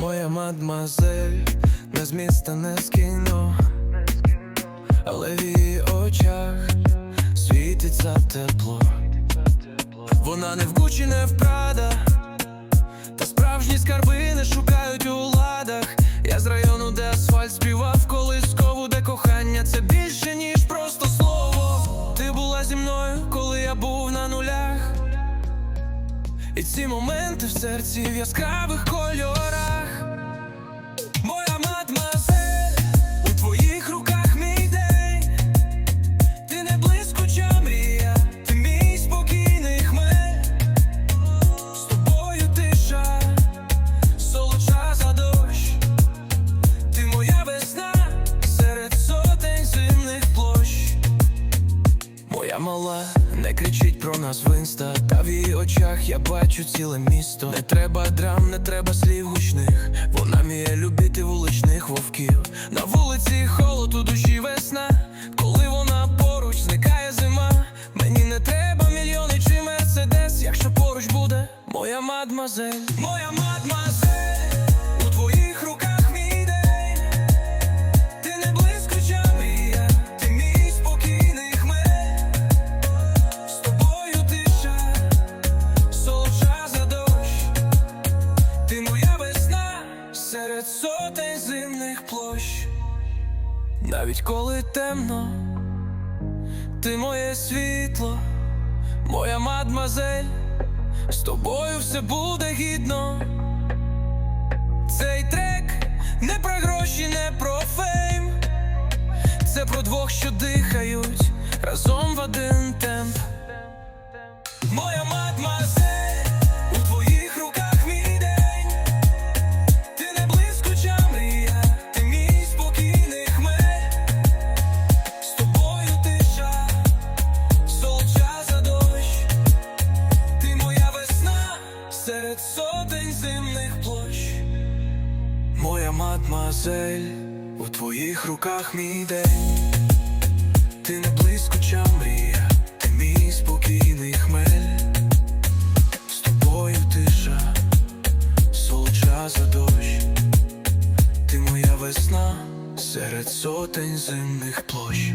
мадмазель, не з міста, не з кіно, але в її очах світиться тепло. Вона не в Гучі, не в Прада, та справжні скарби не шукають у ладах. Я з району, де асфальт співав колискову, де кохання це більше, ніж просто слово. Ти була зі мною, коли я був на нулях. І ці моменти в серці в яскравих кольорах. Моя мала не кричить про нас в інста. Та в її очах я бачу ціле місто. Не треба драм, не треба слів гучних. Вона вміє любити вуличних вовків. На вулиці холод у душі весна. Коли вона поруч зникає зима. Мені не треба мільйони чи мерседес Якщо поруч буде моя мадмазель. Моя мадмазель зимних площ Навіть коли темно, ти моє світло, моя мадмазель, з тобою все буде гідно. Цей трек не про гроші, не про фейм. Це про двох, що дихають разом в один темп. Моя серед сотень зимних площ. Моя мадмазель, у твоїх руках мій день. Ти не блискуча мрія, ти мій спокійний хмель. З тобою тиша, солодша за дощ. Ти моя весна серед сотень зимних площ.